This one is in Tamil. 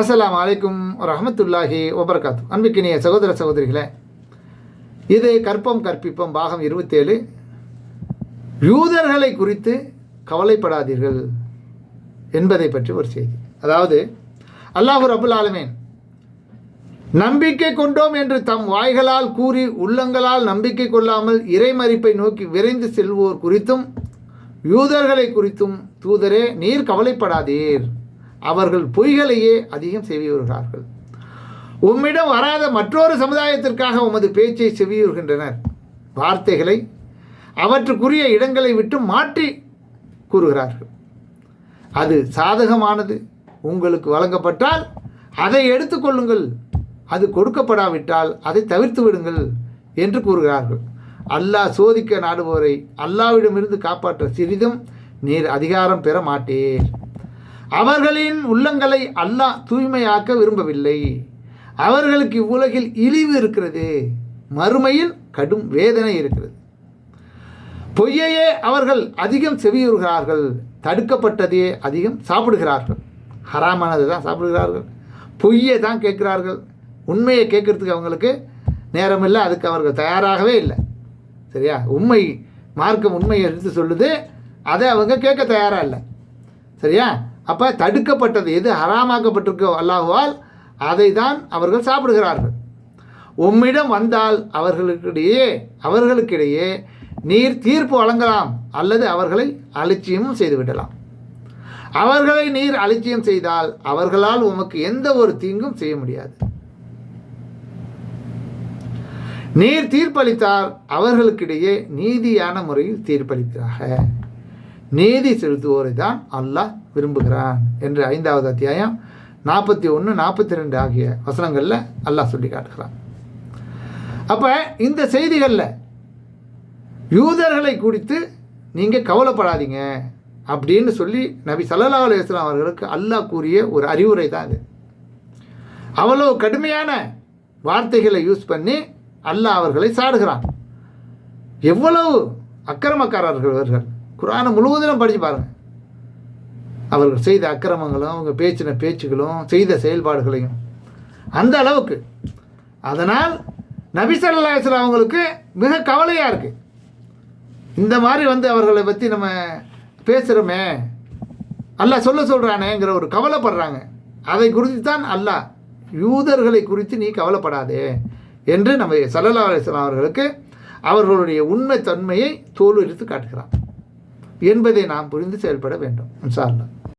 அஸ்லாம் அலைக்கும் ரஹமத்துல்லாஹி வபரகாத்து. அன்பிக்கினிய சகோதர சகோதரிகளே இது கற்பம் கற்பிப்பம் பாகம் இருபத்தேழு. யூதர்களை குறித்து கவலைப்படாதீர்கள் என்பதை பற்றி ஒரு செய்தி. அதாவது அல்லாஹு அபுல் ஆலமேன் நம்பிக்கை கொண்டோம் என்று தம் வாய்களால் கூறி உள்ளங்களால் நம்பிக்கை கொள்ளாமல் இறைமறிப்பை நோக்கி விரைந்து செல்வோர் குறித்தும் யூதர்களை குறித்தும் தூதரே நீர் கவலைப்படாதீர். அவர்கள் பொய்களையே அதிகம் செவியுறுகிறார்கள் உம்மிடம் வராத மற்றொரு சமுதாயத்திற்காக உமது பேச்சை செவியுறுகின்றனர் வார்த்தைகளை அவற்றுக்குரிய இடங்களை விட்டு மாற்றி கூறுகிறார்கள். அது சாதகமானது. உங்களுக்கு வழங்கப்பட்டால் அதை எடுத்துக்கொள்ளுங்கள் அது கொடுக்கப்படாவிட்டால் அதை தவிர்த்து விடுங்கள் என்று கூறுகிறார்கள். அல்லாஹ் சோதிக்க நாடுபவரை அல்லாவிடமிருந்து காப்பாற்ற சிறிதும் நீர் அதிகாரம் பெற மாட்டீர். அவர்களின் உள்ளங்களை அல்லாஹ் தூய்மையாக்க விரும்பவில்லை. அவர்களுக்கு இவ்வுலகில் இழிவு இருக்கிறது. மறுமையில் கடும் வேதனை இருக்கிறது. பொய்யையே அவர்கள் அதிகம் செவியுறுகிறார்கள். தடுக்கப்பட்டதையே அதிகம் சாப்பிடுகிறார்கள். ஹராமானது தான் சாப்பிடுகிறார்கள். பொய்யை தான் கேட்கிறார்கள். உண்மையை கேட்குறதுக்கு அவங்களுக்கு நேரம் இல்லை. அதுக்கு அவர்கள் தயாராகவே இல்லை. சரியா? உண்மை மார்க்கம் உண்மையை எடுத்து சொல்லுது. அதை அவங்க கேட்க தயாராக இல்லை. சரியா? அப்போ தடுக்கப்பட்டது எது? ஹராமாக்கப்பட்டிருக்கோ அல்லாஹுவால் அதை தான் அவர்கள் சாப்பிடுகிறார்கள். உம்மிடம் வந்தால் அவர்களுக்கிடையே அவர்களுக்கிடையே நீர் தீர்ப்பு வழங்கலாம் அல்லது அவர்களை அலட்சியமும் செய்துவிடலாம். அவர்களை நீர் அலட்சியம் செய்தால் அவர்களால் உமக்கு எந்த ஒரு தீங்கும் செய்ய முடியாது. நீர் தீர்ப்பளித்தால் அவர்களுக்கிடையே நீதியான முறையில் தீர்ப்பளிக்கிறார்கள். நீதி செலுத்துவோரை தான் அல்லாஹ் விரும்புகிறான் என்று ஐந்தாவது அத்தியாயம் நாற்பத்தி ஒன்று நாற்பத்தி ரெண்டு ஆகிய வசனங்களில் அல்லாஹ் சொல்லி காட்டுகிறான். அப்போ இந்த செய்திகளில் யூதர்களை குறித்து நீங்கள் கவலைப்படாதீங்க அப்படின்னு சொல்லி நபி சல்லா அலுவலாம் அவர்களுக்கு அல்லாஹ் கூறிய ஒரு அறிவுரை தான் இது அவ்வளோ கடுமையான வார்த்தைகளை யூஸ் பண்ணி அல்லாஹ் அவர்களை சாடுகிறான். எவ்வளவு அக்கிரமக்காரர்கள் அவர்கள் குரானை முழுவதும் படித்து பாருங்கள் அவர்கள் செய்த அக்கிரமங்களும் அவங்க பேச்சின பேச்சுகளும் செய்த செயல்பாடுகளையும். அந்த அளவுக்கு. அதனால் நபி அவங்களுக்கு மிக கவலையாக இருக்குது இந்த மாதிரி வந்து அவர்களை பற்றி நம்ம பேசுகிறோமே அல்லாஹ் சொல்ல சொல்கிறானேங்கிற ஒரு கவலைப்படுறாங்க. அதை குறித்து தான் அல்லாஹ் யூதர்களை குறித்து நீ கவலைப்படாதே என்று நம்ம சல்லல்லா அலிஸ்லாம் அவர்களுக்கு அவர்களுடைய உண்மை தன்மையை தோலுரித்து காட்டுகிறான். என்பதை நாம் புரிந்து செயல்பட வேண்டும். இன்ஷா